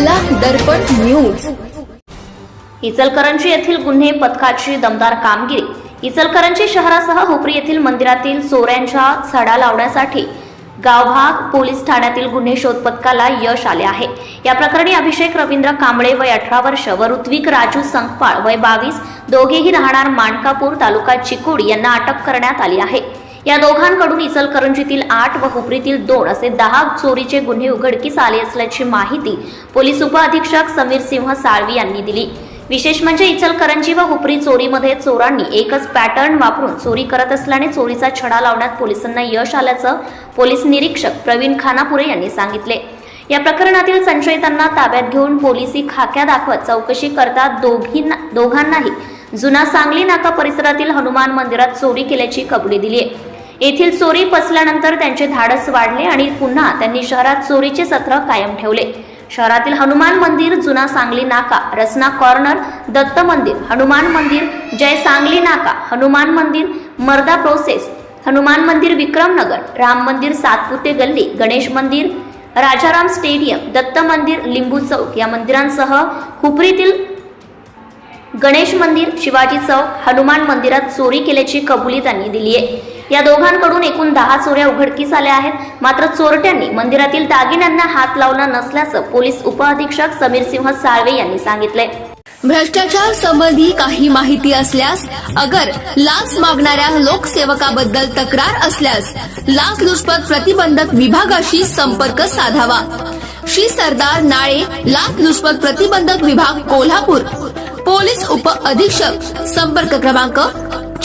दर्पण news. Ichalkaranji येथील गुन्हे पथकाची दमदार कामगिरी. इचलकरंजी शहरासह हुपरी येथील मंदिरातील चोऱ्यांच्या सडा लावण्यासाठी गावभाग पोलीस ठाण्यातील गुन्हे शोध पथकाला यश आले आहे. या प्रकरणी अभिषेक रवींद्र कांबळे वय अठरा वर्ष व ऋत्विक राजू संकपाळ वय बावीस दोघेही राहणार माणकापूर तालुका चिकोडी यांना अटक करण्यात आली आहे. या दोघांकडून इचलकरंजीतील आठ व हुपरीतील दोन असे दहा चोरीचे गुन्हे उघडकीस आले असल्याची माहिती पोलीस उपअधीक्षक समीर सिंह साळवी यांनी दिली. विशेष म्हणजे इचलकरंजी व हुपरी चोरीमध्ये चोरांनी एकच पॅटर्न वापरून चोरी करत असल्याने चोरीचा छडा लावण्यात पोलिसांना यश आल्याचं पोलीस निरीक्षक प्रवीण खानापुरे यांनी सांगितले. या प्रकरणातील संशयितांना ताब्यात घेऊन पोलिसी खाक्या दाखवत चौकशी करता दोघींना दोघांनाही जुना सांगली नाका परिसरातील हनुमान मंदिरात चोरी केल्याची कबुली दिली आहे येथील चोरी पसल्यानंतर त्यांचे धाडस वाढले आणि पुन्हा त्यांनी शहरात चोरीचे सत्र कायम ठेवले. शहरातील हनुमान मंदिर जुना सांगली नाका रसना कॉर्नर दत्त मंदिर हनुमान मंदिर जय सांगली नाका हनुमान मंदिर मर्दा प्रोसेस हनुमान मंदिर विक्रमनगर राम मंदिर सातपुते गल्ली गणेश मंदिर राजाराम स्टेडियम दत्त मंदिर लिंबू चौक या मंदिरांसह हुपरीतील गणेश मंदिर शिवाजी चौक हनुमान मंदिरात चोरी केल्याची कबुली त्यांनी दिली आहे या दोघांकडून एकूण दहा चोऱ्या उघडकीस आल्या आहेत. मात्र चोरट्यांनी मंदिरातील दागिन्यांना हात लावला नसल्याचं पोलीस उपअधीक्षक समीर सिंह साळवे यांनी सांगितलंय. भ्रष्टाचार संबंधी काही माहिती असल्यास अगर लाच मागणाऱ्या लोकसेवकाबद्दल तक्रार असल्यास लाचलुचपत प्रतिबंधक विभागाशी संपर्क साधावा. श्री सरदार नाळे लाचलुचपत प्रतिबंधक विभाग कोल्हापूर. पोलीस उप अधीक्षक संपर्क क्रमांक